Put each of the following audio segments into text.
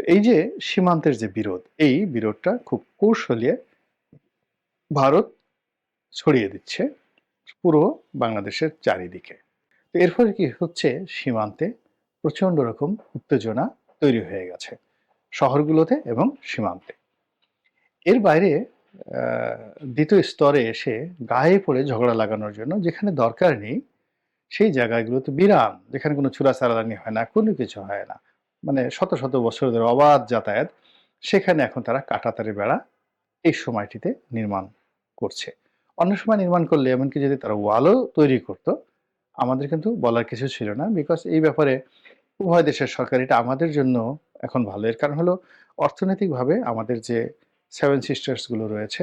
তো এই যে সীমান্তের যে বিরোধ, এই বিরোধটা খুব কৌশলে ভারত ছড়িয়ে দিচ্ছে পুরো বাংলাদেশের চারিদিকে। তো এর ফলে কি হচ্ছে? সীমান্তে প্রচণ্ড রকম উত্তেজনা তৈরি হয়ে গেছে শহরগুলোতে এবং সীমান্তে। এর বাইরে দ্বিতীয় স্তরে এসে গায়ে পড়ে ঝগড়া লাগানোর জন্য যেখানে দরকার নেই, সেই জায়গাগুলোতে বিরাম, যেখানে কোনো চূড়াচালানি হয় না, কোনো কিছু হয় না। মানে শত শত বছর ধরে অবাধ যাতায়াত, সেখানে এখন তারা কাটাতারে বেড়া এই সময়টিতে নির্মাণ করছে। অন্য সময় নির্মাণ করলে এমনকি যদি তারা ওয়ালও তৈরি করত, আমাদের কিন্তু বলার কিছু ছিল না বিকজ এই ব্যাপারে উভয় দেশের সরকার এটা আমাদের জন্য এখন ভালো। এর কারণ হলো অর্থনৈতিকভাবে আমাদের যে সেভেন সিস্টার্সগুলো রয়েছে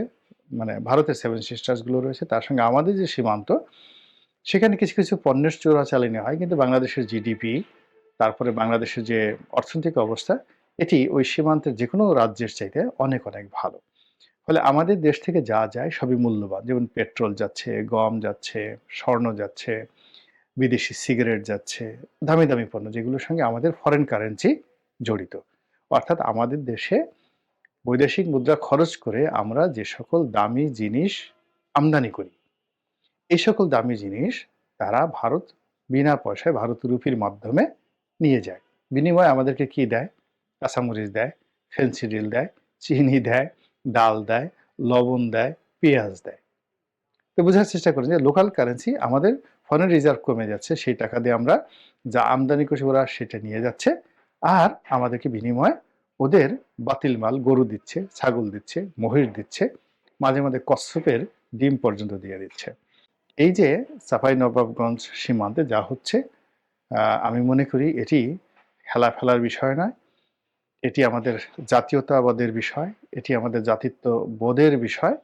মানে ভারতের সেভেন সিস্টার্সগুলো রয়েছে, তার সঙ্গে আমাদের যে সীমান্ত, সেখানে কিছু কিছু পণ্যের চোরাচালানি হয়, কিন্তু বাংলাদেশের জিডিপি তারপরে বাংলাদেশের যে অর্থনৈতিক অবস্থা, এটি ওই সীমান্তের যে কোনো রাজ্যের চাইতে অনেক অনেক ভালো। ফলে আমাদের দেশ থেকে যা যায় সবই মূল্যবান। যেমন পেট্রোল যাচ্ছে, গম যাচ্ছে, স্বর্ণ যাচ্ছে, বিদেশি সিগারেট যাচ্ছে, দামি দামি পণ্য, যেগুলোর সঙ্গে আমাদের ফরেন কারেন্সি জড়িত। অর্থাৎ আমাদের দেশে বৈদেশিক মুদ্রা খরচ করে আমরা যে সকল দামি জিনিস আমদানি করি, এই সকল দামি জিনিস তারা ভারত, বিনা পয়সায় ভারত রুপির মাধ্যমে নিয়ে যায়। বিনিময়ে আমাদেরকে কি দেয়? কাঁচামরিচ দেয় ফেন্সিডিল দেয়, চিনি দেয়, ডাল দেয়, লবণ দেয়, পেঁয়াজ দেয়। তো বোঝার চেষ্টা করেন যে লোকাল কারেন্সি আমাদের ফরেন রিজার্ভ কমে যাচ্ছে, সেই টাকা দিয়ে আমরা যা আমদানি করছি ওরা সেটা নিয়ে যাচ্ছে। আর আমাদেরকে বিনিময়ে ওদের বাতিল মাল, গরু দিচ্ছে, ছাগল দিচ্ছে, মহিষ দিচ্ছে, মাঝে মাঝে কচ্ছপের ডিম পর্যন্ত দিয়ে দিচ্ছে। এই যে চাপাই নবাবগঞ্জ সীমান্তে যা হচ্ছে আমি মনে করি এটি খেলা ফেলার বিষয় নয়। এটি আমাদের জাতীয়তাবাদের বিষয়, এটি আমাদের জাতিত্ব বোধের বিষয়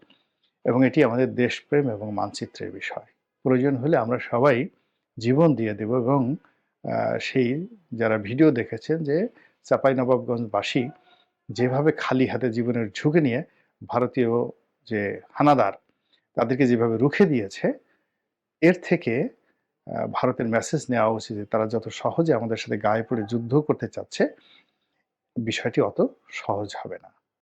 এবং এটি আমাদের দেশপ্রেম এবং মানচিত্রের বিষয়। প্রয়োজন হলে আমরা সবাই জীবন দিয়ে দেব এবং সেই যারা ভিডিও দেখেছেন যে চাপাই নবাবগঞ্জবাসী যেভাবে খালি হাতে জীবনের ঝুঁকি নিয়ে ভারতীয় যে হানাদার তাদেরকে যেভাবে রুখে দিয়েছে, এর থেকে ভারতের মেসেজ নেওয়া উচিত তারা যত সহজে আমাদের সাথে গায়ে পড়ে যুদ্ধ করতে চাচ্ছে, বিষয়টি অত সহজ হবে না।